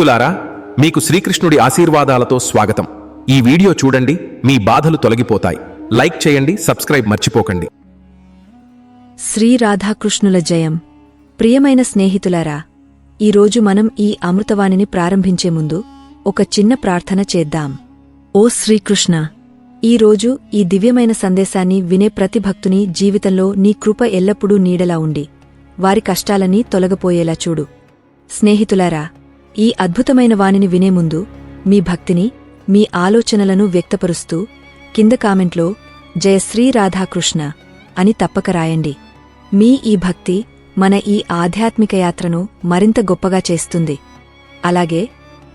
భక్తులారా మీకు శ్రీకృష్ణుడి ఆశీర్వాదాలతో స్వాగతం. ఈ వీడియో చూడండి మీ బాధలు తొలగిపోతాయి. లైక్ చేయండి సబ్స్క్రైబ్ మర్చిపోకండి. శ్రీ రాధాకృష్ణుల జయం. ప్రియమైన స్నేహితులారా ఈరోజు మనం ఈ అమృతవాణిని ప్రారంభించే ముందు ఒక చిన్న ప్రార్థన చేద్దాం. ఓ శ్రీకృష్ణ ఈరోజు ఈ దివ్యమైన సందేశాన్ని వినే ప్రతి భక్తుని జీవితంలో నీ కృప ఎల్లప్పుడూ నీడలా ఉండి వారి కష్టాలని తొలగపోయేలా చూడు. స్నేహితులారా ఈ అద్భుతమైన వాణిని వినే ముందు మీ భక్తిని మీ ఆలోచనలను వ్యక్తపరుస్తూ కింద కామెంట్లో జయ శ్రీ రాధాకృష్ణ అని తప్పక రాయండి. మీ ఈ భక్తి మన ఈ ఆధ్యాత్మిక యాత్రను మరింత గొప్పగా చేస్తుంది. అలాగే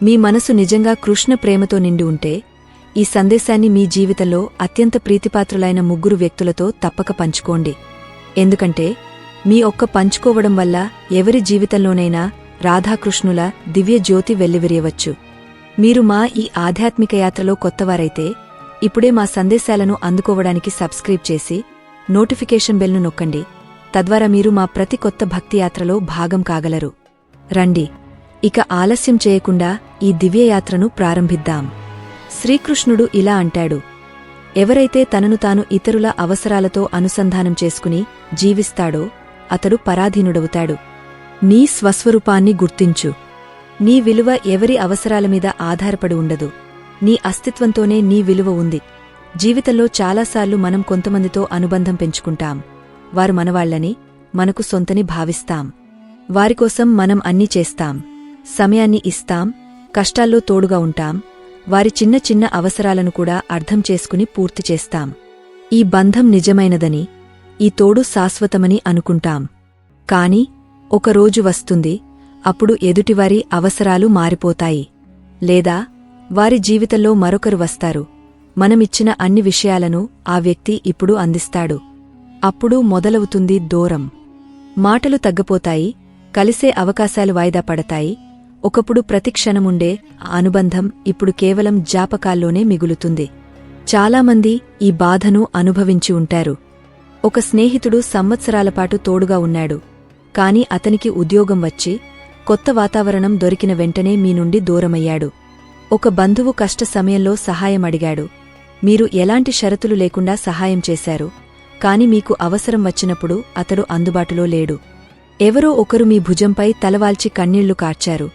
మీ మనసు నిజంగా కృష్ణ ప్రేమతో నిండి ఉంటే ఈ సందేశాన్ని మీ జీవితంలో అత్యంత ప్రీతిపాత్రులైన ముగ్గురు వ్యక్తులతో తప్పక పంచుకోండి. ఎందుకంటే మీ ఒక్క పంచుకోవడం వల్ల ఎవరి జీవితంలోనైనా రాధాకృష్ణుల దివ్య జ్యోతి వెల్లివిరియవచ్చు. మీరు మా ఈ ఆధ్యాత్మిక యాత్రలో కొత్తవారైతే ఇప్పుడే మా సందేశాలను అందుకోవడానికి సబ్స్క్రైబ్ చేసి నోటిఫికేషన్ బెల్ను నొక్కండి. తద్వారా మీరు మా ప్రతి కొత్త భక్తి యాత్రలో భాగం కాగలరు. రండి. ఇక ఆలస్యం చేయకుండా ఈ దివ్యయాత్రను ప్రారంభిద్దాం. శ్రీకృష్ణుడు ఇలా అంటాడు. ఎవరైతే తనను తాను ఇతరుల అవసరాలతో అనుసంధానం చేసుకుని జీవిస్తాడో అతడు పరాధీనుడవుతాడు. నీ స్వస్వరూపాన్ని గుర్తించు. నీ విలువ ఎవరి అవసరాల మీద ఆధారపడి ఉండదు. నీ అస్తిత్వంతోనే నీ విలువ ఉంది. జీవితంలో చాలాసార్లు మనం కొంతమందితో అనుబంధం పెంచుకుంటాం. వారు మనవాళ్ళని మనకు సొంతని భావిస్తాం. వారికోసం మనం అన్నీ చేస్తాం. సమయాన్ని ఇస్తాం. కష్టాల్లో తోడుగా ఉంటాం. వారి చిన్న చిన్న అవసరాలను కూడా అర్థం చేసుకుని పూర్తి చేస్తాం. ఈ బంధం నిజమైనదని ఈ తోడు శాశ్వతమని అనుకుంటాం. కాని ఒకరోజు వస్తుంది అప్పుడు ఎదుటివారి అవసరాలు మారిపోతాయి. లేదా వారి జీవితంలో మరొకరు వస్తారు. మనమిచ్చిన అన్ని విషయాలను ఆ వ్యక్తి ఇప్పుడు అందిస్తాడు. అప్పుడు మొదలవుతుంది దూరం. మాటలు తగ్గపోతాయి కలిసే అవకాశాలు వాయిదా పడతాయి. ఒకప్పుడు ప్రతిక్షణముండే ఆ అనుబంధం ఇప్పుడు కేవలం జాపకాల్లోనే మిగులుతుంది. చాలామంది ఈ బాధను అనుభవించి ఉంటారు. ఒక స్నేహితుడు సంవత్సరాలపాటు తోడుగా ఉన్నాడు. కాని అతనికి ఉద్యోగం వచ్చి కొత్త వాతావరణం దొరికిన వెంటనే మీ నుండి దూరమయ్యాడు. ఒక బంధువు కష్ట సమయంలో సహాయమడిగాడు మీరు ఎలాంటి షరతులు లేకుండా సహాయం చేశారు. కాని మీకు అవసరం వచ్చినప్పుడు అతడు అందుబాటులో లేడు. ఎవరో ఒకరు మీ భుజంపై తలవాల్చి కన్నీళ్ళు కార్చారు.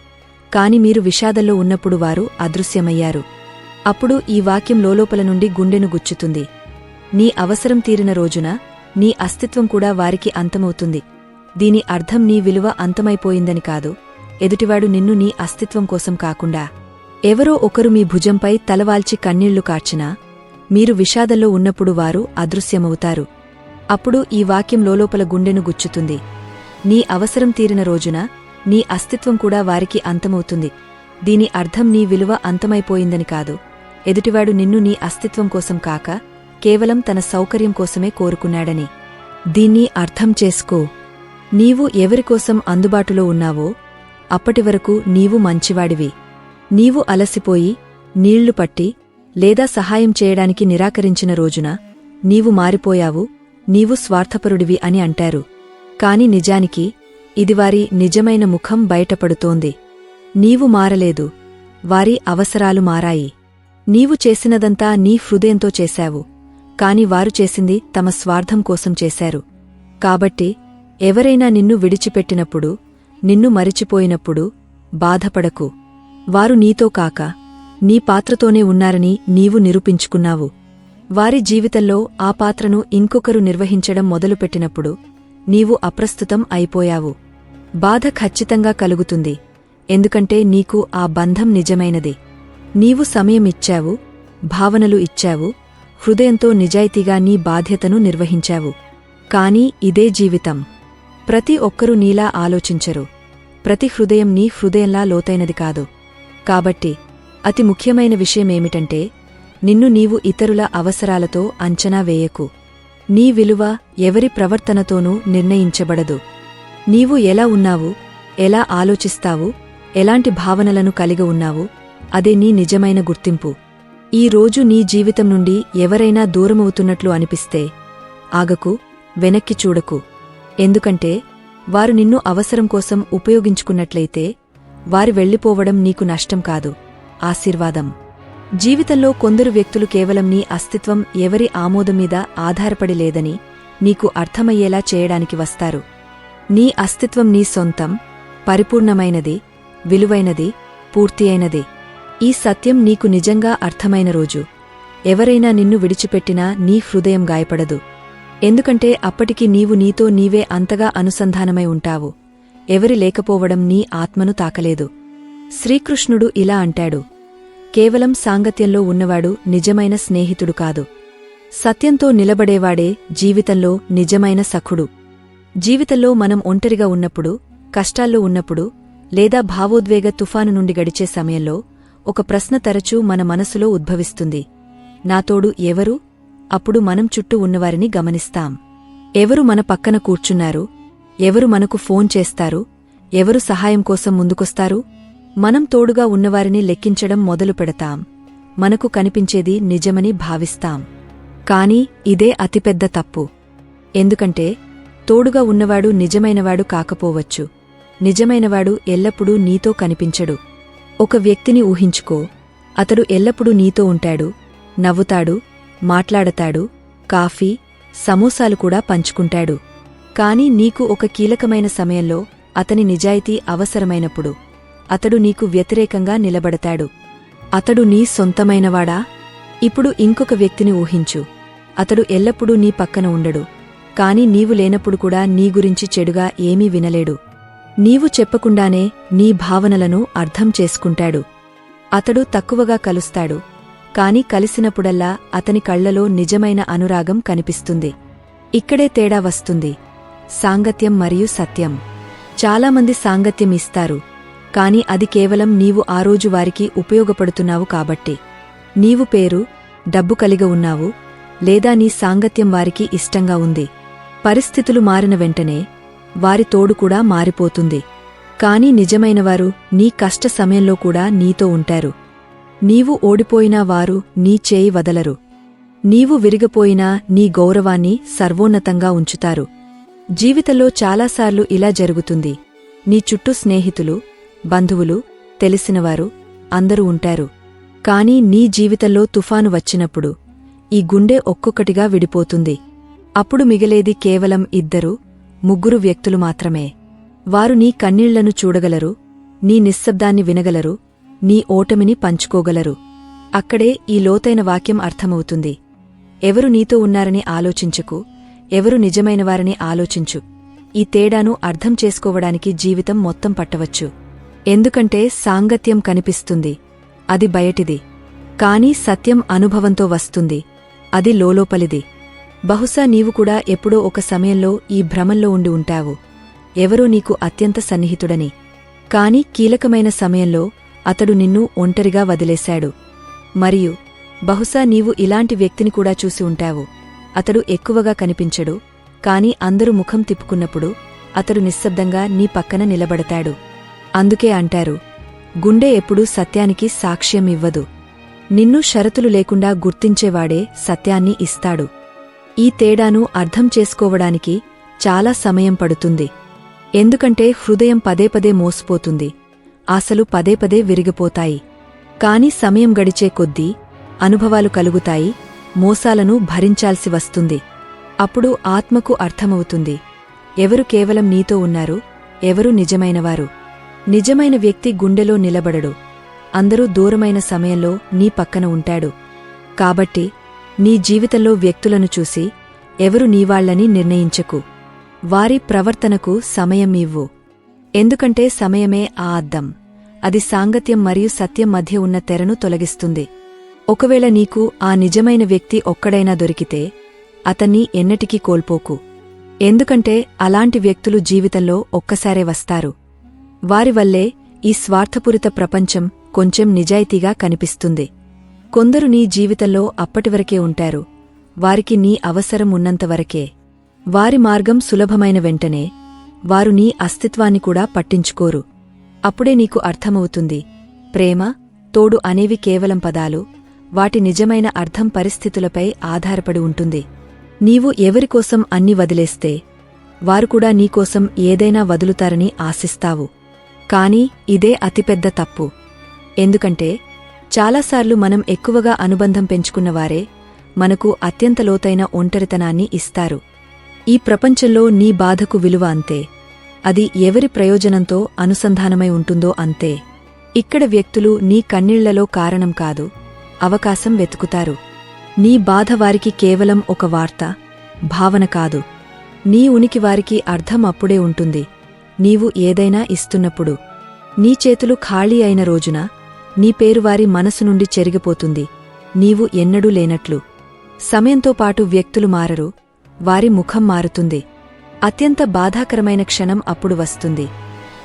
కాని మీరు విషాదంలో ఉన్నప్పుడు వారు అదృశ్యమయ్యారు. అప్పుడు ఈ వాక్యం లోలోపల నుండి గుండెను గుచ్చుతుంది. నీ అవసరం తీరిన రోజున నీ అస్తిత్వం కూడా వారికి అంతమవుతుంది. దీని అర్థం నీ విలువ అంతమైపోయిందని కాదు. ఎదుటివాడు నిన్ను నీ అస్తిత్వం కోసం కాకుండా ఎవరో ఒకరు మీ భుజంపై తలవాల్చి కన్నీళ్ళు కార్చినా మీరు విషాదంలో ఉన్నప్పుడు వారు అదృశ్యమవుతారు. అప్పుడు ఈ వాక్యం లోపల గుండెను గుచ్చుతుంది. నీ అవసరం తీరిన రోజున నీ అస్తిత్వం కూడా వారికి అంతమవుతుంది. దీని అర్థం నీ విలువ అంతమైపోయిందని కాదు. ఎదుటివాడు నిన్ను నీ అస్తిత్వం కోసం కాక కేవలం తన సౌకర్యం కోసమే కోరుకున్నాడని. దీన్ని అర్థం చేసుకో. నీవు ఎవరికోసం అందుబాటులో ఉన్నావో అప్పటివరకు నీవు మంచివాడివి. నీవు అలసిపోయి నీళ్ళు పట్టి లేదా సహాయం చేయడానికి నిరాకరించిన రోజున నీవు మారిపోయావు నీవు స్వార్థపరుడివి అని అంటారు. కాని నిజానికి ఇది వారి నిజమైన ముఖం బయటపడుతోంది. నీవు మారలేదు వారి అవసరాలు మారాయి. నీవు చేసినదంతా నీ హృదయంతో చేశావు కాని వారు చేసింది తమ స్వార్థం కోసం చేశారు. కాబట్టి ఎవరైనా నిన్ను విడిచిపెట్టినప్పుడు నిన్ను మరిచిపోయినప్పుడు బాధపడకు. వారు నీతో కాక నీ పాత్రతోనే ఉన్నారని నీవు నిరూపించుకున్నావు. వారి జీవితంలో ఆ పాత్రను ఇంకొకరు నిర్వహించడం మొదలుపెట్టినప్పుడు నీవు అప్రస్తుతం అయిపోయావు. బాధ ఖచ్చితంగా కలుగుతుంది ఎందుకంటే నీకు ఆ బంధం నిజమైనది. నీవు సమయం ఇచ్చావు భావనలు ఇచ్చావు హృదయంతో నిజాయితీగా నీ బాధ్యతను నిర్వహించావు. కాని ఇదే జీవితం. ప్రతి ఒక్కరూ నీలా ఆలోచించరు. ప్రతి హృదయం నీ హృదయంలా లోతైనది కాదు. కాబట్టి అతి ముఖ్యమైన విషయమేమిటంటే నిన్ను నీవు ఇతరుల అవసరాలతో అంచనా వేయకు. నీ విలువ ఎవరి ప్రవర్తనతోనూ నిర్ణయించబడదు. నీవు ఎలా ఉన్నావు ఎలా ఆలోచిస్తావు ఎలాంటి భావనలను కలిగి ఉన్నావు అదే నీ నిజమైన గుర్తింపు. ఈ రోజు నీ జీవితం నుండి ఎవరైనా దూరమవుతున్నట్లు అనిపిస్తే ఆగకు వెనక్కి చూడకు. ఎందుకంటే వారు నిన్ను అవసరం కోసం ఉపయోగించుకున్నట్లయితే వారి వెళ్ళిపోవడం నీకు నష్టం కాదు. ఆశీర్వాదం. జీవితంలో కొందరు వ్యక్తులు కేవలం నీ అస్తిత్వం ఎవరి ఆమోదం మీద ఆధారపడి లేదని నీకు అర్థమయ్యేలా చేయడానికి వస్తారు. నీ అస్తిత్వం నీ సొంతం పరిపూర్ణమైనది విలువైనది పూర్తి అయినది. ఈ సత్యం నీకు నిజంగా అర్థమైన రోజు. ఎవరైనా నిన్ను విడిచిపెట్టినా నీ హృదయం గాయపడదు. ఎందుకంటే అప్పటికి నీవు నీతో నీవే అంతగా అనుసంధానమై ఉంటావు. ఎవరి లేకపోవడం నీ ఆత్మను తాకలేదు. శ్రీకృష్ణుడు ఇలా అంటాడు. కేవలం సాంగత్యంలో ఉన్నవాడు నిజమైన స్నేహితుడు కాదు. సత్యంతో నిలబడేవాడే జీవితంలో నిజమైన సఖుడు. జీవితంలో మనం ఒంటరిగా ఉన్నప్పుడు కష్టాల్లో ఉన్నప్పుడు లేదా భావోద్వేగ తుఫాను నుండి గడిచే సమయంలో ఒక ప్రశ్న తరచూ మన మనసులో ఉద్భవిస్తుంది. నాతోడు ఎవరు? అప్పుడు మనం చుట్టూ ఉన్నవారిని గమనిస్తాం. ఎవరు మన పక్కన కూర్చున్నారు? ఎవరు మనకు ఫోన్ చేస్తారు? ఎవరు సహాయం కోసం ముందుకొస్తారు? మనం తోడుగా ఉన్నవారిని లెక్కించడం మొదలు పెడతాం. మనకు కనిపించేది నిజమని భావిస్తాం. కాని ఇదే అతిపెద్ద తప్పు. ఎందుకంటే తోడుగా ఉన్నవాడు నిజమైనవాడు కాకపోవచ్చు. నిజమైనవాడు ఎల్లప్పుడూ నీతో కనిపించడు. ఒక వ్యక్తిని ఊహించుకో. అతడు ఎల్లప్పుడూ నీతో ఉంటాడు నవ్వుతాడు మాట్లాడతాడు. కాఫీ సమోసాలు కూడా పంచుకుంటాడు. కాని నీకు ఒక కీలకమైన సమయంలో అతని నిజాయితీ అవసరమైనప్పుడు అతడు నీకు వ్యతిరేకంగా నిలబడతాడు. అతడు నీ సొంతమైనవాడా? ఇప్పుడు ఇంకొక వ్యక్తిని ఊహించు. అతడు ఎల్లప్పుడూ నీ పక్కన ఉండడు. కాని నీవు లేనప్పుడు కూడా నీ గురించి చెడుగా ఏమీ వినలేడు. నీవు చెప్పకుండానే నీ భావనలను అర్థం చేసుకుంటాడు. అతడు తక్కువగా కలుస్తాడు. కాని కలిసినప్పుడల్లా అతని కళ్ళలో నిజమైన అనురాగం కనిపిస్తుంది. ఇక్కడే తేడా వస్తుంది. సాంగత్యం మరియు సత్యం. చాలామంది సాంగత్యం ఇస్తారు. కాని అది కేవలం నీవు ఆ రోజు వారికి ఉపయోగపడుతున్నావు కాబట్టి. నీవు పేరు డబ్బు కలిగి ఉన్నావు లేదా నీ సాంగత్యం వారికి ఇష్టంగా ఉంది. పరిస్థితులు మారిన వెంటనే వారి తోడు కూడా మారిపోతుంది. కాని నిజమైనవారు నీ కష్ట సమయంలో కూడా నీతో ఉంటారు. నీవు ఓడిపోయినా వారు నీ చేయి వదలరు. నీవు విరిగపోయినా నీ గౌరవాన్ని సర్వోన్నతంగా ఉంచుతారు. జీవితంలో చాలాసార్లు ఇలా జరుగుతుంది. నీ చుట్టూ స్నేహితులు బంధువులు తెలిసినవారు అందరూ ఉంటారు. కాని నీ జీవితంలో తుఫాను వచ్చినప్పుడు ఈ గుండె ఒక్కొక్కటిగా విడిపోతుంది. అప్పుడు మిగిలేది కేవలం ఇద్దరు ముగ్గురు వ్యక్తులు మాత్రమే. వారు నీ కన్నీళ్ళను చూడగలరు నీ నిశ్శబ్దాన్ని వినగలరు నీ ఓటమిని పంచుకోగలరు. అక్కడే ఈ లోతైన వాక్యం అర్థమవుతుంది. ఎవరు నీతో ఉన్నారని ఆలోచించకు ఎవరు నిజమైనవారని ఆలోచించు. ఈ తేడాను అర్థం చేసుకోవడానికి జీవితం మొత్తం పట్టవచ్చు. ఎందుకంటే సాంగత్యం కనిపిస్తుంది. అది బయటిది. కాని సత్యం అనుభవంతో వస్తుంది. అది లోలోపలిది. బహుశా నీవు కూడా ఎప్పుడో ఒక సమయంలో ఈ భ్రమంలో ఉండి ఉంటావు. ఎవరో నీకు అత్యంత సన్నిహితుడని. కాని కీలకమైన సమయంలో అతడు నిన్ను ఒంటరిగా వదిలేశాడు. మరియు బహుశా నీవు ఇలాంటి వ్యక్తిని కూడా చూసి ఉంటావు. అతడు ఎక్కువగా కనిపించడు కాని అందరూ ముఖం తిప్పుకున్నప్పుడు అతడు నిశ్శబ్దంగా నీ పక్కన నిలబడతాడు. అందుకే అంటారు గుండె ఎప్పుడూ సత్యానికి సాక్ష్యం ఇవ్వదు. నిన్ను షరతులు లేకుండా గుర్తించేవాడే సత్యాన్ని ఇస్తాడు. ఈ తేడాను అర్థం చేసుకోవడానికి చాలా సమయం పడుతుంది. ఎందుకంటే హృదయం పదే పదే మోసిపోతుంది. ఆశలు పదే పదే విరిగిపోతాయి. కాని సమయం గడిచే కొద్దీ అనుభవాలు కలుగుతాయి మోసాలను భరించాల్సి వస్తుంది. అప్పుడు ఆత్మకు అర్థమవుతుంది. ఎవరు కేవలం నీతో ఉన్నారు ఎవరు నిజమైనవారు. నిజమైన వ్యక్తి గుండెలో నిలబడడు. అందరూ దూరమైన సమయంలో నీ పక్కన ఉంటాడు. కాబట్టి నీ జీవితంలో వ్యక్తులను చూసి ఎవరు నీవాళ్ళని నిర్ణయించకు. వారి ప్రవర్తనకు సమయం ఇవ్వు. ఎందుకంటే సమయమే ఆ అద్దం. అది సాంగత్యం మరియు సత్యం మధ్య ఉన్న తెరను తొలగిస్తుంది. ఒకవేళ నీకు ఆ నిజమైన వ్యక్తి ఒక్కడైనా దొరికితే అతన్ని ఎన్నటికీ కోల్పోకు. ఎందుకంటే అలాంటి వ్యక్తులు జీవితంలో ఒక్కసారే వస్తారు. వారి వల్లే ఈ స్వార్థపూరిత ప్రపంచం కొంచెం నిజాయితీగా కనిపిస్తుంది. కొందరు నీ జీవితంలో అప్పటివరకే ఉంటారు. వారికి నీ అవసరం ఉన్నంతవరకే. వారి మార్గం సులభమైన వెంటనే వారు నీ అస్తిత్వాన్ని కూడా పట్టించుకోరు. అప్పుడే నీకు అర్థమవుతుంది. ప్రేమ తోడు అనేవి కేవలం పదాలు. వాటి నిజమైన అర్థం పరిస్థితులపై ఆధారపడి ఉంటుంది. నీవు ఎవరికోసం అన్ని వదిలేస్తే వారు కూడా నీకోసం ఏదైనా వదులుతారని ఆశిస్తావు. కాని ఇదే అతిపెద్ద తప్పు. ఎందుకంటే చాలాసార్లు మనం ఎక్కువగా అనుబంధం పెంచుకున్నవారే మనకు అత్యంత లోతైన ఒంటరితనాన్ని ఇస్తారు. ఈ ప్రపంచంలో నీ బాధకు విలువ అంతే. అది ఎవరి ప్రయోజనంతో అనుసంధానమై ఉంటుందో అంతే. ఇక్కడ వ్యక్తులు నీ కన్నీళ్ళలో కారణం కాదు అవకాశం వెతుకుతారు. నీ బాధ వారికి కేవలం ఒక వార్త భావన కాదు. నీ ఉనికి వారికి అర్థం అప్పుడే ఉంటుంది. నీవు ఏదైనా ఇస్తున్నప్పుడు. నీ చేతులు ఖాళీ అయిన రోజున నీ పేరు వారి మనసు నుండి చెరిగిపోతుంది. నీవు ఎన్నడూ లేనట్లు. సమయంతో పాటు వ్యక్తులు మారరు వారి ముఖం మారుతుంది. అత్యంత బాధాకరమైన క్షణం అప్పుడు వస్తుంది.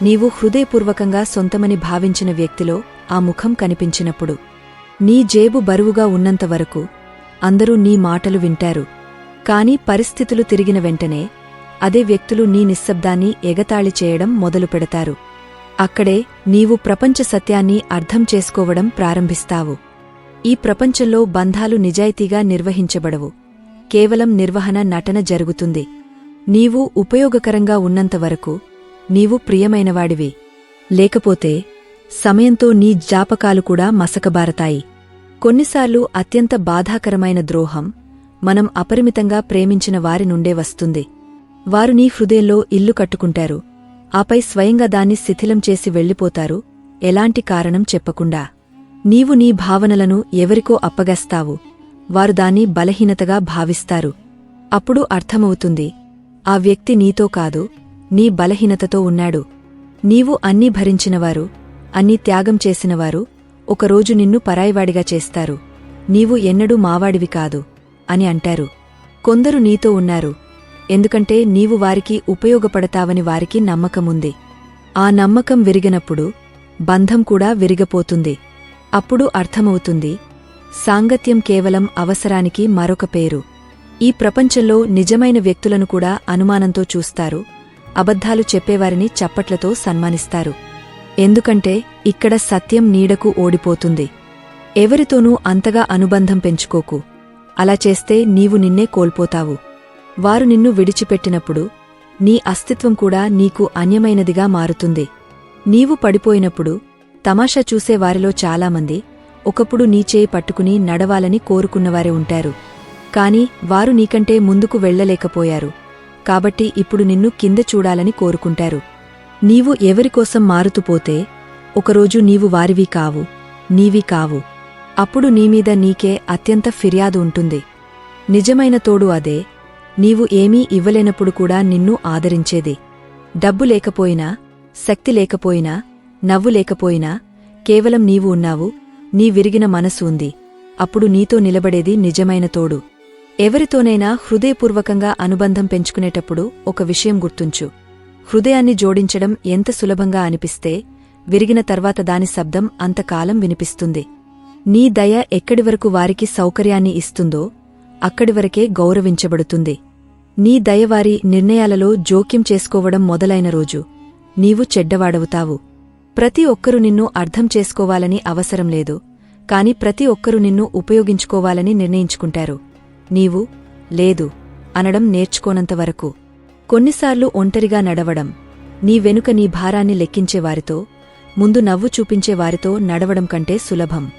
నీవు హృదయపూర్వకంగా సొంతమని భావించిన వ్యక్తిలో ఆ ముఖం కనిపించినప్పుడు. నీ జేబు బరువుగా ఉన్నంతవరకు అందరూ నీ మాటలు వింటారు. కాని పరిస్థితులు తిరిగిన వెంటనే అదే వ్యక్తులు నీ నిశ్శబ్దాన్ని ఎగతాళి చేయడం మొదలు పెడతారు. అక్కడే నీవు ప్రపంచ సత్యాన్ని అర్థం చేసుకోవడం ప్రారంభిస్తావు. ఈ ప్రపంచంలో బంధాలు నిజాయితీగా నిర్వహించబడవు. కేవలం నిర్వహణ నటన జరుగుతుంది. నీవు ఉపయోగకరంగా ఉన్నంతవరకు నీవు ప్రియమైనవాడివి. లేకపోతే సమయంతో నీ జాపకాలు కూడా మసకబారతాయి. కొన్నిసార్లు అత్యంత బాధాకరమైన ద్రోహం మనం అపరిమితంగా ప్రేమించిన వారి నుండే వస్తుంది. వారు నీ హృదయంలో ఇల్లు కట్టుకుంటారు. ఆపై స్వయంగా దాన్ని శిథిలం చేసి వెళ్ళిపోతారు. ఎలాంటి కారణం చెప్పకుండా. నీవు నీ భావనలను ఎవరికో అప్పగస్తావు. వారు దాన్ని బలహీనతగా భావిస్తారు. అప్పుడు అర్థమవుతుంది ఆ వ్యక్తి నీతో కాదు నీ బలహీనతతో ఉన్నాడు. నీవు అన్నీ భరించినవారు అన్నీ త్యాగం చేసినవారు ఒకరోజు నిన్ను పరాయివాడిగా చేస్తారు. నీవు ఎన్నడూ మావాడివి కాదు అని అంటారు. కొందరు నీతో ఉన్నారు ఎందుకంటే నీవు వారికి ఉపయోగపడతావని వారికి నమ్మకముంది. ఆ నమ్మకం విరిగినప్పుడు బంధం కూడా విరిగపోతుంది. అప్పుడు అర్థమవుతుంది సాంగత్యం కేవలం అవసరానికి మరొక పేరు. ఈ ప్రపంచంలో నిజమైన వ్యక్తులను కూడా అనుమానంతో చూస్తారు అబద్ధాలు చెప్పేవారిని చప్పట్లతో సన్మానిస్తారు. ఎందుకంటే ఇక్కడ సత్యం నీడకు ఓడిపోతుంది. ఎవరితోనూ అంతగా అనుబంధం పెంచుకోకు. అలా చేస్తే నీవు నిన్నే కోల్పోతావు. వారు నిన్ను విడిచిపెట్టినప్పుడు నీ అస్తిత్వం కూడా నీకు అన్యమైనదిగా మారుతుంది. నీవు పడిపోయినప్పుడు తమాషా చూసే వారిలో చాలామంది ఒకప్పుడు నీ చేయి పట్టుకుని నడవాలని కోరుకున్నవారే ఉంటారు. కాని వారు నీకంటే ముందుకు వెళ్ళలేకపోయారు కాబట్టి ఇప్పుడు నిన్ను కింద చూడాలని కోరుకుంటారు. నీవు ఎవరికోసం మారుతుపోతే ఒకరోజు నీవు వారివి కావు నీవి కావు. అప్పుడు నీమీద నీకే అత్యంత ఫిర్యాదు ఉంటుంది. నిజమైన తోడు అదే నీవు ఏమీ ఇవ్వలేనప్పుడు కూడా నిన్ను ఆదరించేది. డబ్బు లేకపోయినా శక్తి లేకపోయినా నవ్వు లేకపోయినా కేవలం నీవు ఉన్నావు నీ విరిగిన మనసు ఉంది. అప్పుడు నీతో నిలబడేది నిజమైన తోడు. ఎవరితోనైనా హృదయపూర్వకంగా అనుబంధం పెంచుకునేటప్పుడు ఒక విషయం గుర్తుంచు. హృదయాన్ని జోడించడం ఎంత సులభంగా అనిపిస్తే విరిగిన తర్వాత దాని శబ్దం అంతకాలం వినిపిస్తుంది. నీ దయ ఎక్కడి వరకు వారికి సౌకర్యాన్ని ఇస్తుందో అక్కడి వరకే గౌరవించబడుతుంది. నీ దయవారి నిర్ణయాలలో జోక్యం చేసుకోవడం మొదలైన రోజు. నీవు చెడ్డవాడవుతావు. ప్రతి ఒక్కరూ నిన్ను అర్థం చేసుకోవాలని అవసరం లేదు కాని ప్రతి ఒక్కరూ నిన్ను ఉపయోగించుకోవాలని నిర్ణయించుకుంటారు. నీవు లేదు అనడం నేర్చుకోనంతవరకు కొన్నిసార్లు ఒంటరిగా నడవడం నీ వెనుక నీ భారాన్ని లెక్కించే వారితో ముందు నవ్వు చూపించే వారితో నడవడం కంటే సులభం.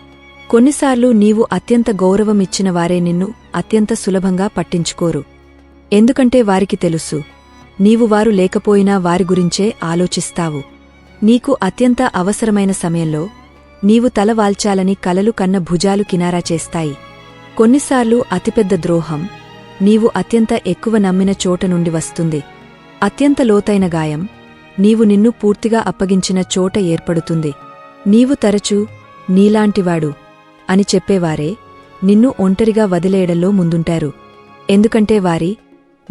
కొన్నిసార్లు నీవు అత్యంత గౌరవం ఇచ్చిన వారే నిన్ను అత్యంత సులభంగా పట్టించుకోరు. ఎందుకంటే వారికి తెలుసు నీవు వారు లేకపోయినా వారి గురించే ఆలోచిస్తావు. నీకు అత్యంత అవసరమైన సమయంలో నీవు తల వాల్చాలని కలలు కన్న భుజాలు కినారా చేస్తాయి. కొన్నిసార్లు అతిపెద్ద ద్రోహం నీవు అత్యంత ఎక్కువ నమ్మిన చోట నుండి వస్తుంది. అత్యంత లోతైన గాయం నీవు నిన్ను పూర్తిగా అప్పగించిన చోట ఏర్పడుతుంది. నీవు తరచూ నీలాంటివాడు అని చెప్పేవారే నిన్ను ఒంటరిగా వదిలేయడంలో ముందుంటారు. ఎందుకంటే వారి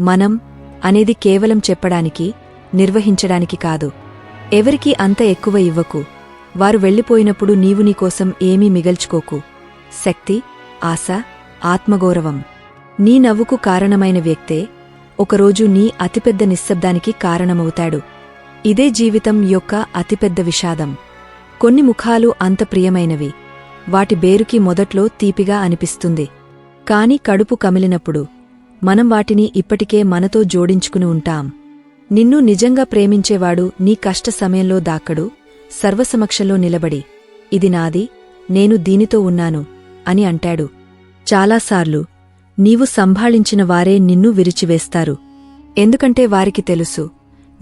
మనం అనేది కేవలం చెప్పడానికి నిర్వహించడానికి కాదు. ఎవరికీ అంత ఎక్కువ ఇవ్వకు. వారు వెళ్ళిపోయినప్పుడు నీవు నీకోసం ఏమీ మిగల్చుకోకు. శక్తి ఆశ ఆత్మగౌరవం. నీ నవ్వుకు కారణమైన వ్యక్తే ఒకరోజు నీ అతిపెద్ద నిశ్శబ్దానికి కారణమవుతాడు. ఇదే జీవితం యొక్క అతిపెద్ద విషాదం. కొన్ని ముఖాలు అంత ప్రియమైనవి. వాటి బేరుకి మొదట్లో తీపిగా అనిపిస్తుంది. కాని కడుపు కమిలినప్పుడు మనం వాటిని ఇప్పటికే మనతో జోడించుకుని ఉంటాం. నిన్ను నిజంగా ప్రేమించేవాడు నీ కష్ట సమయంలో దాక్కడు సర్వసమక్షంలో నిలబడి. ఇది నాది నేను దీనితో ఉన్నాను అని అంటాడు. చాలాసార్లు నీవు సంభాళించిన వారే నిన్ను విరిచివేస్తారు. ఎందుకంటే వారికి తెలుసు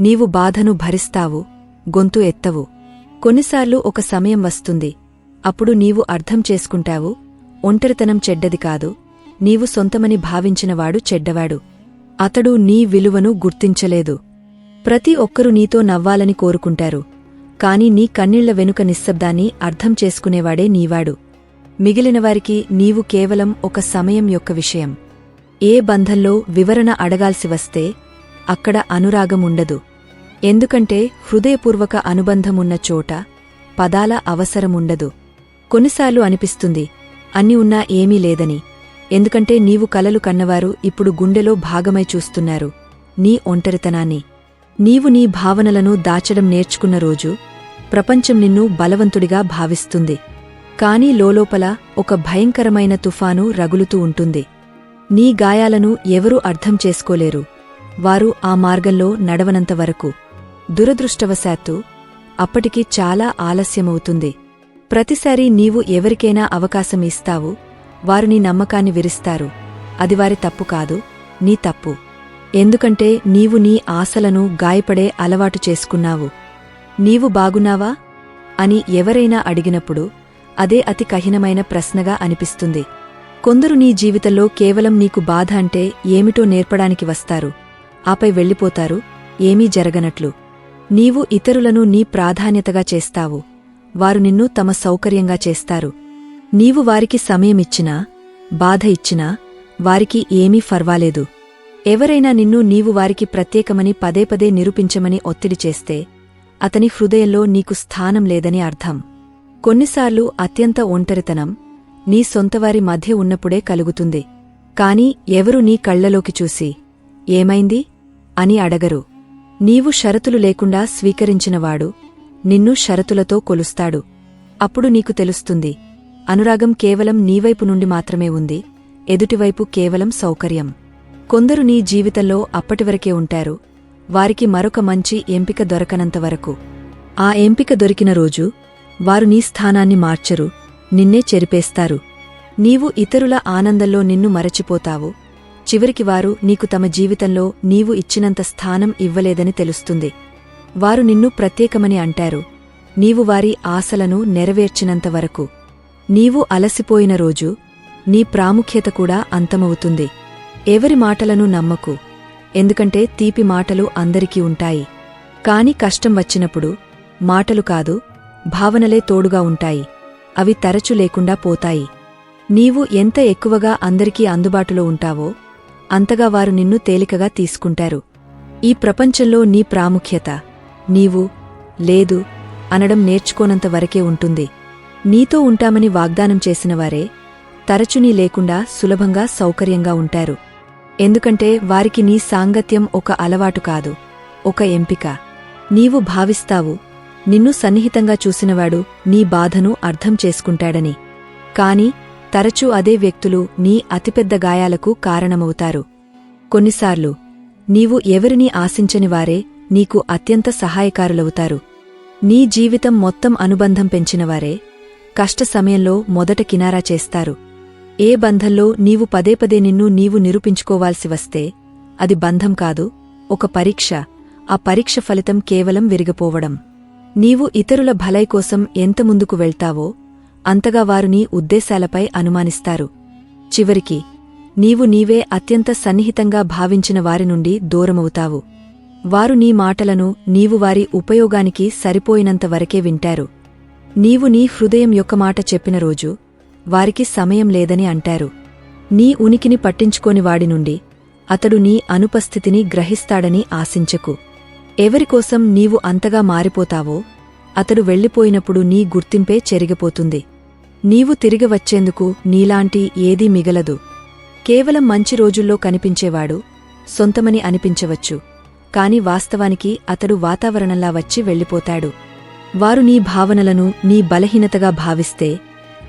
నీవు బాధను భరిస్తావు గొంతు ఎత్తవు. కొన్నిసార్లు ఒక సమయం వస్తుంది అప్పుడు నీవు అర్థం చేసుకుంటావు ఒంటరితనం చెడ్డది కాదు నీవు సొంతమని భావించినవాడు చెడ్డవాడు. అతడు నీ విలువను గుర్తించలేదు. ప్రతి ఒక్కరూ నీతో నవ్వాలని కోరుకుంటారు. కాని నీ కన్నీళ్ళ వెనుక నిశ్శబ్దాన్ని అర్థం చేసుకునేవాడే నీవాడు. మిగిలినవారికి నీవు కేవలం ఒక సమయం యొక్క విషయం. ఏ బంధంలో వివరణ అడగాల్సి వస్తే అక్కడ అనురాగం ఉండదు. ఎందుకంటే హృదయపూర్వక అనుబంధమున్న చోట పదాల అవసరముండదు కొన్నిసార్లు అనిపిస్తుంది అన్ని ఉన్నా ఏమీ లేదని. ఎందుకంటే నీవు కలలు కన్నవారు ఇప్పుడు గుండెలో భాగమై చూస్తున్నారు. నీ ఒంటరితనాన్ని. నీవు నీ భావనలను దాచడం నేర్చుకున్న రోజు ప్రపంచం నిన్ను బలవంతుడిగా భావిస్తుంది. కాని లోలోపల ఒక భయంకరమైన తుఫాను రగులుతూ ఉంటుంది. నీ గాయాలను ఎవరూ అర్థం చేసుకోలేరు. వారు ఆ మార్గంలో నడవనంత వరకు. దురదృష్టవశాత్తు అప్పటికి చాలా ఆలస్యమవుతుంది. ప్రతిసారీ నీవు ఎవరికైనా అవకాశం ఇస్తావు. వారు నీ నమ్మకాన్ని విరిస్తారు. అది వారి తప్పు కాదు నీ తప్పు. ఎందుకంటే నీవు నీ ఆశలను గాయపడే అలవాటు చేసుకున్నావు. నీవు బాగున్నావా? అని ఎవరైనా అడిగినప్పుడు అదే అతి కఠినమైన ప్రశ్నగా అనిపిస్తుంది. కొందరు నీ జీవితంలో కేవలం నీకు బాధ అంటే ఏమిటో నేర్పడానికి వస్తారు. ఆపై వెళ్ళిపోతారు. ఏమీ జరగనట్లు. నీవు ఇతరులను నీ ప్రాధాన్యతగా చేస్తావు. వారు నిన్ను తమ సౌకర్యంగా చేస్తారు. నీవు వారికి సమయమిచ్చినా బాధ ఇచ్చినా వారికి ఏమీ ఫర్వాలేదు. ఎవరైనా నిన్ను నీవు వారికి ప్రత్యేకమని పదే పదే నిరూపించమని ఒత్తిడి చేస్తే అతని హృదయంలో నీకు స్థానం లేదని అర్థం. కొన్నిసార్లు అత్యంత ఒంటరితనం నీ సొంతవారి మధ్య ఉన్నప్పుడే కలుగుతుంది. కాని ఎవరు నీ కళ్ళలోకి చూసి ఏమైంది? అని అడగరు. నీవు షరతులు లేకుండా స్వీకరించినవాడు నిన్ను షరతులతో కొలుస్తాడు. అప్పుడు నీకు తెలుస్తుంది అనురాగం కేవలం నీవైపు నుండి మాత్రమే ఉంది ఎదుటివైపు కేవలం సౌకర్యం. కొందరు నీ జీవితంలో అప్పటివరకే ఉంటారు. వారికి మరొక మంచి ఎంపిక దొరకనంత వరకు. ఆ ఎంపిక దొరికిన రోజు వారు నీ స్థానాన్ని మార్చరు నిన్నే చెరిపేస్తారు. నీవు ఇతరుల ఆనందంలో నిన్ను మరచిపోతావు. చివరికి వారు నీకు తమ జీవితంలో నీవు ఇచ్చినంత స్థానం ఇవ్వలేదని తెలుస్తుంది. వారు నిన్ను ప్రత్యేకమని అంటారు. నీవు వారి ఆశలను నెరవేర్చినంత వరకు. నీవు అలసిపోయిన రోజు నీ ప్రాముఖ్యత కూడా అంతమవుతుంది. ఎవరి మాటలను నమ్మకు. ఎందుకంటే తీపి మాటలు అందరికీ ఉంటాయి. కాని కష్టం వచ్చినప్పుడు మాటలు కాదు భావనలే తోడుగా ఉంటాయి. అవి తరచు లేకుండా పోతాయి. నీవు ఎంత ఎక్కువగా అందరికీ అందుబాటులో ఉంటావో అంతగా వారు నిన్ను తేలికగా తీసుకుంటారు. ఈ ప్రపంచంలో నీ ప్రాముఖ్యత నీవు లేదు అనడం నేర్చుకోనంత వరకే ఉంటుంది. నీతో ఉంటామని వాగ్దానం చేసినవారే తరచునీ లేకుండా సులభంగా సౌకర్యంగా ఉంటారు. ఎందుకంటే వారికి నీ సాంగత్యం ఒక అలవాటు కాదు ఒక ఎంపిక. నీవు భావిస్తావు నిన్ను సన్నిహితంగా చూసినవాడు నీ బాధను అర్థం చేసుకుంటాడని. కాని తరచూ అదే వ్యక్తులు నీ అతిపెద్ద గాయాలకు కారణమవుతారు. కొన్నిసార్లు నీవు ఎవరినీ ఆశించని వారే నీకు అత్యంత సహాయకారులవుతారు. నీ జీవితం మొత్తం అనుబంధం పెంచినవారే కష్ట సమయంలో మొదట కినారా చేస్తారు. ఏ బంధంలో నీవు పదే పదే నిన్ను నీవు నిరూపించుకోవాల్సి వస్తే అది బంధం కాదు ఒక పరీక్ష. ఆ పరీక్ష ఫలితం కేవలం విరిగిపోవడం. నీవు ఇతరుల భలై కోసం ఎంత ముందుకు వెళ్తావో అంతగా వారు నీ ఉద్దేశాలపై అనుమానిస్తారు. చివరికి నీవు నీవే అత్యంత సన్నిహితంగా భావించిన వారి నుండి దూరమవుతావు. వారు నీ మాటలను నీవు వారి ఉపయోగానికి సరిపోయినంతవరకే వింటారు. నీవు నీ హృదయం యొక్క మాట చెప్పిన రోజు వారికి సమయం లేదని అంటారు. నీ ఉనికిని పట్టించుకోని వాడి నుండి అతడు నీ అనుపస్థితిని గ్రహిస్తాడని ఆశించకు. ఎవరికోసం నీవు అంతగా మారిపోతావో అతడు వెళ్ళిపోయినప్పుడు నీ గుర్తింపే చెరిగిపోతుంది. నీవు తిరిగి వచ్చేందుకు నీలాంటి ఏదీ మిగలదు. కేవలం మంచి రోజుల్లో కనిపించేవాడు సొంతమని అనిపించవచ్చు. కాని వాస్తవానికి అతడు వాతావరణంలా వచ్చి వెళ్ళిపోతాడు. వారు నీ భావనలను నీ బలహీనతగా భావిస్తే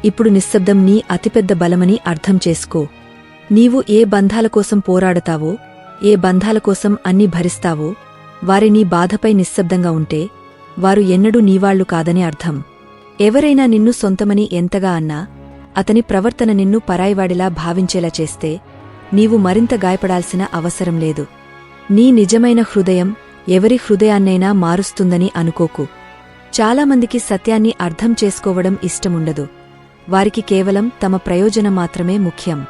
ఇప్పుడు నిశ్శబ్దం నీ అతిపెద్ద బలమని అర్థం చేసుకో. నీవు ఏ బంధాల కోసం పోరాడతావో ఏ బంధాల కోసం అన్ని భరిస్తావో వారి నీ బాధపై నిశ్శబ్దంగా ఉంటే వారు ఎన్నడూ నీవాళ్ళు కాదని అర్థం. ఎవరైనా నిన్ను సొంతమని ఎంతగా అన్నా అతని ప్రవర్తన నిన్ను పరాయివాడిలా భావించేలా చేస్తే నీవు మరింత గాయపడాల్సిన అవసరం లేదు. నీ నిజమైన హృదయం ఎవరి హృదయాన్నైనా మారుస్తుందని అనుకోకు. చాలామందికి సత్యాన్ని అర్థం చేసుకోవడం ఇష్టముండదు. వారికి కేవలం తమ ప్రయోజనం మాత్రమే ముఖ్యం.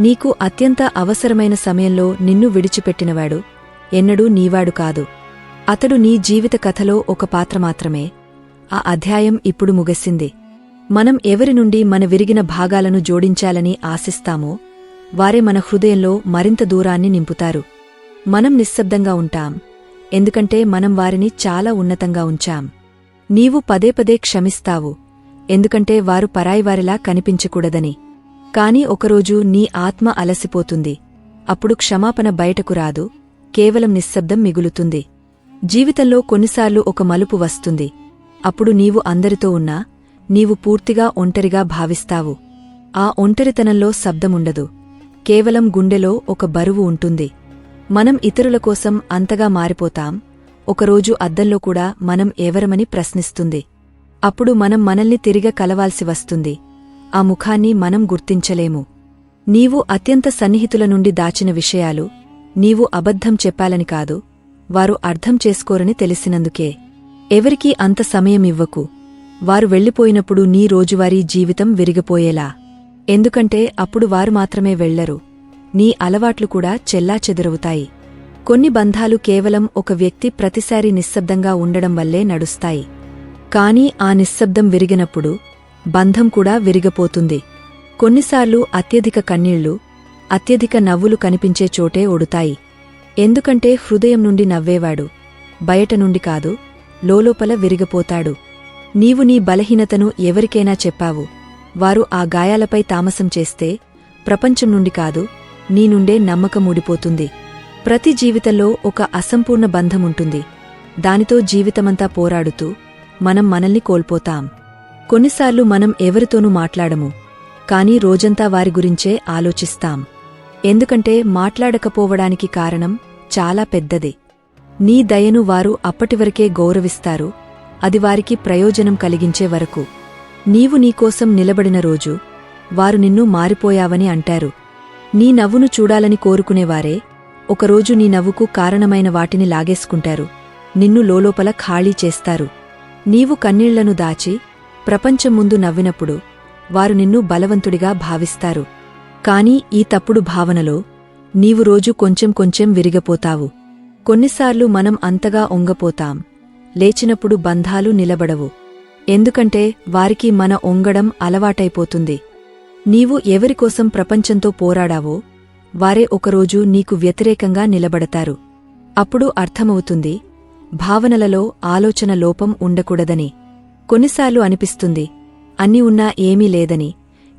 నీకు అత్యంత అవసరమైన సమయంలో నిన్ను విడిచిపెట్టినవాడు ఎన్నడూ నీవాడు కాదు. అతడు నీ జీవిత కథలో ఒక పాత్ర మాత్రమే. ఆ అధ్యాయం ఇప్పుడు ముగిసింది. మనం ఎవరి నుండి మన విరిగిన భాగాలను జోడించాలని ఆశిస్తామో వారే మన హృదయంలో మరింత దూరాన్ని నింపుతారు. మనం నిశ్శబ్దంగా ఉంటాం. ఎందుకంటే మనం వారిని చాలా ఉన్నతంగా ఉంచాం. నీవు పదే పదే క్షమిస్తావు. ఎందుకంటే వారు పరాయివారిలా కనిపించకూడదని. కాని ఒకరోజు నీ ఆత్మ అలసిపోతుంది. అప్పుడు క్షమాపణ బయటకు రాదు. కేవలం నిశ్శబ్దం మిగులుతుంది. జీవితంలో కొన్నిసార్లు ఒక మలుపు వస్తుంది. అప్పుడు నీవు అందరితో ఉన్నా నీవు పూర్తిగా ఒంటరిగా భావిస్తావు. ఆ ఒంటరితనంలో శబ్దముండదు. కేవలం గుండెలో ఒక బరువు ఉంటుంది. మనం ఇతరుల కోసం అంతగా మారిపోతాం. ఒకరోజు అద్దంలో కూడా మనం ఎవరమని ప్రశ్నిస్తుంది. అప్పుడు మనం మనల్ని తిరిగ కలవాల్సి వస్తుంది. ఆ ముఖాన్ని మనం గుర్తించలేము. నీవు అత్యంత సన్నిహితుల నుండి దాచిన విషయాలు నీవు అబద్ధం చెప్పాలని కాదు వారు అర్థం చేసుకోరని తెలిసినందుకే. ఎవరికీ అంత సమయమివ్వకు వారు వెళ్ళిపోయినప్పుడు నీ రోజువారీ జీవితం విరిగిపోయేలా. ఎందుకంటే అప్పుడు వారు మాత్రమే వెళ్ళరు నీ అలవాట్లు కూడా చెల్లాచెదురవుతాయి కొన్ని బంధాలు కేవలం ఒక వ్యక్తి ప్రతిసారి నిశ్శబ్దంగా ఉండడం వల్లే నడుస్తాయి. కాని ఆ నిశ్శబ్దం విరిగినప్పుడు బంధం కూడా విరిగపోతుంది. కొన్నిసార్లు అత్యధిక కన్నీళ్ళు అత్యధిక నవ్వులు కనిపించే చోటే ఒడుతాయి. ఎందుకంటే హృదయం నుండి నవ్వేవాడు బయట నుండి కాదు లోలోపల విరిగపోతాడు. నీవు నీ బలహీనతను ఎవరికైనా చెప్పావు. వారు ఆ గాయాలపై తామసం చేస్తే ప్రపంచం నుండి కాదు నీ నుండే నమ్మకం ఊడిపోతుంది. ప్రతి జీవితంలో ఒక అసంపూర్ణ బంధముంటుంది దానితో జీవితమంతా పోరాడుతూ మనం మనల్ని కోల్పోతాం. కొన్నిసార్లు మనం ఎవరితోనూ మాట్లాడము కాని రోజంతా వారి గురించే ఆలోచిస్తాం. ఎందుకంటే మాట్లాడకపోవడానికి కారణం చాలా పెద్దది. నీ దయను వారు అప్పటివరకే గౌరవిస్తారు అది వారికి ప్రయోజనం కలిగించే వరకు. నీవు నీకోసం నిలబడిన రోజు వారు నిన్ను మారిపోయావని అంటారు. నీ నవ్వును చూడాలని కోరుకునేవారే ఒకరోజు నీ నవ్వుకు కారణమైన వాటిని లాగేసుకుంటారు. నిన్ను లోలోపల ఖాళీ చేస్తారు. నీవు కన్నీళ్ళను దాచి ప్రపంచం ముందు నవ్వినప్పుడు వారు నిన్ను బలవంతుడిగా భావిస్తారు. కాని ఈ తప్పుడు భావనలో నీవు రోజు కొంచెం కొంచెం విరిగపోతావు. కొన్నిసార్లు మనం అంతగా ఒంగపోతాం. లేచినప్పుడు బంధాలు నిలబడవు. ఎందుకంటే వారికి మన ఒంగడం అలవాటైపోతుంది. నీవు ఎవరికోసం ప్రపంచంతో పోరాడావో వారే ఒకరోజు నీకు వ్యతిరేకంగా నిలబడతారు. అప్పుడు అర్థమవుతుంది భావనలలో ఆలోచన లోపం ఉండకూడదని కొన్నిసార్లు అనిపిస్తుంది. అన్ని ఉన్నా ఏమీ లేదని.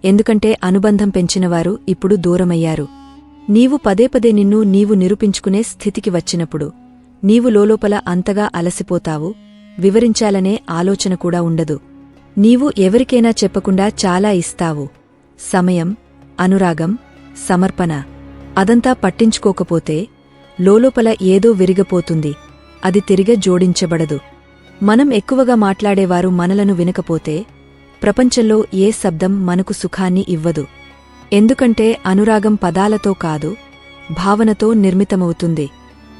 ఎందుకంటే అనుబంధం పెంచినవారు ఇప్పుడు దూరమయ్యారు. నీవు పదే పదే నిన్ను నీవు నిరూపించుకునే స్థితికి వచ్చినప్పుడు నీవు లోలోపల అంతగా అలసిపోతావు వివరించాలనే ఆలోచన కూడా ఉండదు. నీవు ఎవరికైనా చెప్పకుండా చాలా ఇస్తావు. సమయం అనురాగం సమర్పణ అదంతా పట్టించుకోకపోతే లోలోపల ఏదో విరిగపోతుంది. అది తిరిగి జోడించబడదు. మనం ఎక్కువగా మాట్లాడేవారు మనలను వినకపోతే ప్రపంచంలో ఏ శబ్దం మనకు సుఖాన్ని ఇవ్వదు. ఎందుకంటే అనురాగం పదాలతో కాదు భావనతో నిర్మితమవుతుంది.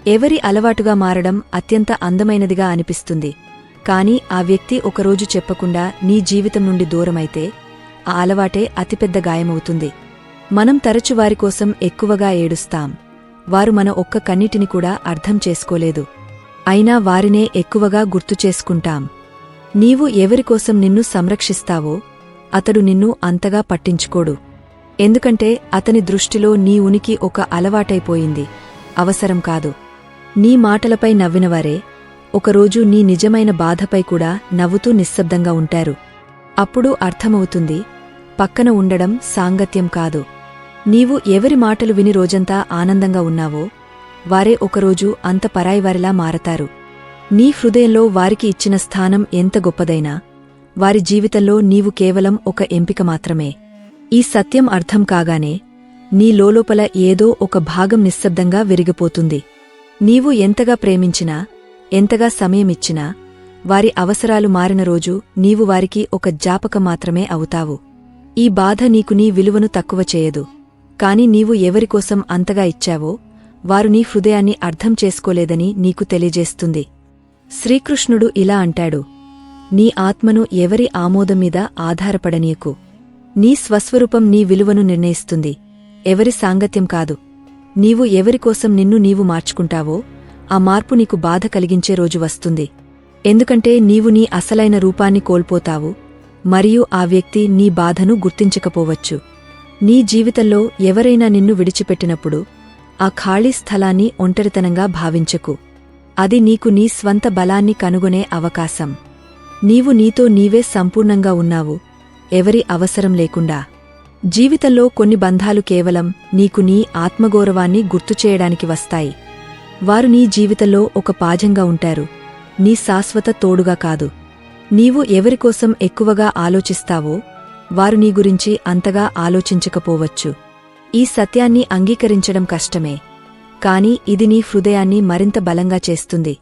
ఎవరి అలవాటుగా మారడం అత్యంత అందమైనదిగా అనిపిస్తుంది. కాని ఆ వ్యక్తి ఒకరోజు చెప్పకుండా నీ జీవితం నుండి దూరమైతే ఆ అలవాటే అతిపెద్ద గాయమవుతుంది. మనం తరచువారికోసం ఎక్కువగా ఏడుస్తాం. వారు మన ఒక్క కన్నిటిని కూడా అర్థం చేసుకోలేదు. అయినా వారినే ఎక్కువగా గుర్తు చేసుకుంటాం నీవు ఎవరికోసం నిన్ను సంరక్షిస్తావో అతడు నిన్ను అంతగా పట్టించుకోడు. ఎందుకంటే అతని దృష్టిలో నీ ఉనికి ఒక అలవాటైపోయింది. అవసరం కాదు. నీ మాటలపై నవ్వినవారే ఒకరోజు నీ నిజమైన బాధపై కూడా నవ్వుతూ నిశ్శబ్దంగా ఉంటారు. అప్పుడు అర్థమవుతుంది పక్కన ఉండడం సాంగత్యం కాదు. నీవు ఎవరి మాటలు విని రోజంతా ఆనందంగా ఉన్నావో వారే ఒకరోజు అంత పరాయివారిలా మారతారు. నీ హృదయంలో వారికి ఇచ్చిన స్థానం ఎంత గొప్పదైనా వారి జీవితంలో నీవు కేవలం ఒక ఎంపిక మాత్రమే. ఈ సత్యం అర్థం కాగానే నీ లోలోపల ఏదో ఒక భాగం నిశ్శబ్దంగా విరిగిపోతుంది. నీవు ఎంతగా ప్రేమించినా ఎంతగా సమయమిచ్చినా వారి అవసరాలు మారిన రోజు నీవు వారికి ఒక జాపక మాత్రమే అవుతావు. ఈ బాధ నీకు నీ విలువను తక్కువ చేయదు. కాని నీవు ఎవరికోసం అంతగా ఇచ్చావో వారు నీ హృదయాన్ని అర్థం చేసుకోలేదని నీకు తెలియజేస్తుంది. శ్రీకృష్ణుడు ఇలా అంటాడు. నీ ఆత్మను ఎవరి ఆమోదం మీద ఆధారపడనీయకు. నీ స్వస్వరూపం నీ విలువను నిర్ణయిస్తుంది. ఎవరి సాంగత్యం కాదు. నీవు ఎవరికోసం నిన్ను నీవు మార్చుకుంటావో ఆ మార్పు నీకు బాధ కలిగించే రోజు వస్తుంది. ఎందుకంటే నీవు నీ అసలైన రూపాన్ని కోల్పోతావు మరియు ఆ వ్యక్తి నీ బాధను గుర్తించకపోవచ్చు. నీ జీవితంలో ఎవరైనా నిన్ను విడిచిపెట్టినప్పుడు ఆ ఖాళీ స్థలాన్ని ఒంటరితనంగా భావించకు. అది నీకు నీ స్వంత బలాన్ని కనుగొనే అవకాశం. నీవు నీతో నీవే సంపూర్ణంగా ఉన్నావు. ఎవరి అవసరం లేకుండా. జీవితంలో కొన్ని బంధాలు కేవలం నీకు నీ ఆత్మగౌరవాన్ని గుర్తుచేయడానికి వస్తాయి. వారు నీ జీవితంలో ఒక పాజంగా ఉంటారు. నీ శాశ్వత తోడుగా కాదు. నీవు ఎవరికోసం ఎక్కువగా ఆలోచిస్తావో వారు నీ గురించి అంతగా ఆలోచించకపోవచ్చు. ఈ సత్యాన్ని అంగీకరించడం కష్టమే. కాని ఇది నీ హృదయాన్ని మరింత బలంగా చేస్తుంది.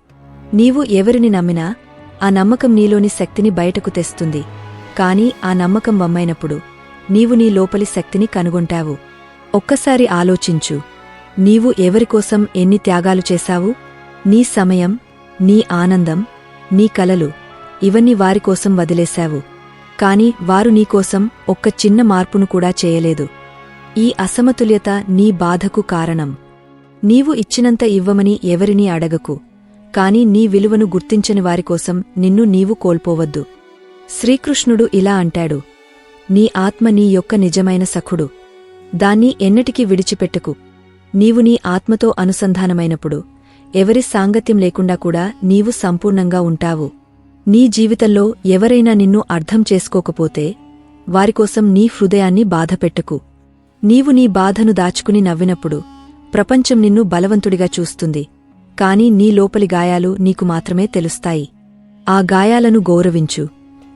నీవు ఎవరిని నమ్మినా ఆ నమ్మకం నీలోని శక్తిని బయటకు తెస్తుంది. కాని ఆ నమ్మకం వమ్మైనప్పుడు నీవు నీ లోపలి శక్తిని కనుగొంటావు. ఒక్కసారి ఆలోచించు. నీవు ఎవరికోసం ఎన్ని త్యాగాలు చేశావు? నీ సమయం నీ ఆనందం నీ కలలు ఇవన్నీ వారికోసం వదిలేశావు. కాని వారు నీకోసం ఒక్క చిన్న మార్పును కూడా చేయలేదు. ఈ అసమతుల్యత నీ బాధకు కారణం. నీవు ఇచ్చినంత ఇవ్వమని ఎవరినీ అడగకు. కాని నీ విలువను గుర్తించని వారికోసం నిన్ను నీవు కోల్పోవద్దు. శ్రీకృష్ణుడు ఇలా అంటాడు. నీ ఆత్మ నీ యొక్క నిజమైన సఖుడు. దాన్ని ఎన్నటికీ విడిచిపెట్టకు. నీవు నీ ఆత్మతో అనుసంధానమైనప్పుడు ఎవరి సాంగత్యం లేకుండా కూడా నీవు సంపూర్ణంగా ఉంటావు. నీ జీవితంలో ఎవరైనా నిన్ను అర్థం చేసుకోకపోతే వారికోసం నీ హృదయాన్ని బాధపెట్టకు. నీవు నీ బాధను దాచుకుని నవ్వినప్పుడు ప్రపంచం నిన్ను బలవంతుడిగా చూస్తుంది. కాని నీ లోపలి గాయాలు నీకు మాత్రమే తెలుస్తాయి. ఆ గాయాలను గౌరవించు.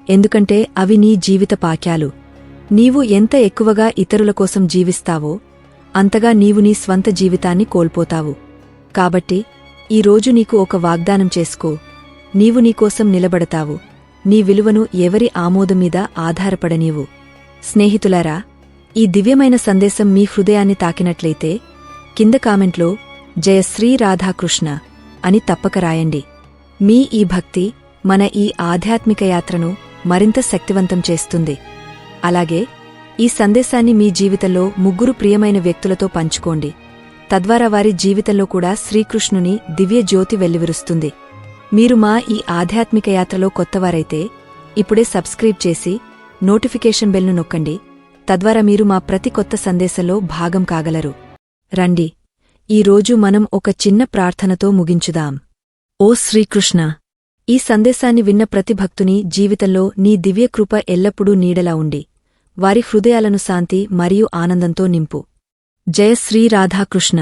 ఎందుకంటే అవి నీ జీవిత పాక్యాలు నీవు ఎంత ఎక్కువగా ఇతరుల కోసం జీవిస్తావో అంతగా నీవు నీ స్వంత జీవితాన్ని కోల్పోతావు. కాబట్టి ఈ రోజు నీకు ఒక వాగ్దానం చేసుకో. నీవు నీకోసం నిలబడతావు. నీ విలువను ఎవరి ఆమోదం మీద ఆధారపడనీవు. స్నేహితులారా ఈ దివ్యమైన సందేశం మీ హృదయాన్ని తాకినట్లయితే కింద కామెంట్లో జయ శ్రీ రాధాకృష్ణ అని తప్పక రాయండి. మీ ఈ భక్తి మన ఈ ఆధ్యాత్మిక యాత్రను మరింత శక్తివంతం చేస్తుంది. అలాగే ఈ సందేశాన్ని మీ జీవితంలో ముగ్గురు ప్రియమైన వ్యక్తులతో పంచుకోండి. తద్వారా వారి జీవితంలో కూడా శ్రీకృష్ణుని దివ్య జ్యోతి వెల్లివిరుస్తుంది. మీరు మా ఈ ఆధ్యాత్మిక యాత్రలో కొత్తవారైతే ఇప్పుడే సబ్స్క్రైబ్ చేసి నోటిఫికేషన్ బెల్ను నొక్కండి. తద్వారా మీరు మా ప్రతి కొత్త సందేశంలో భాగం కాగలరు. రండి ఈరోజు మనం ఒక చిన్న ప్రార్థనతో ముగించుదాం. ఓ శ్రీకృష్ణ ఈ సందేశాన్ని విన్న ప్రతి భక్తుని జీవితంలో నీ దివ్యకృప ఎల్లప్పుడూ నీడలా ఉండి వారి హృదయాలను శాంతి మరియు ఆనందంతో నింపు. జయ శ్రీ రాధాకృష్ణ.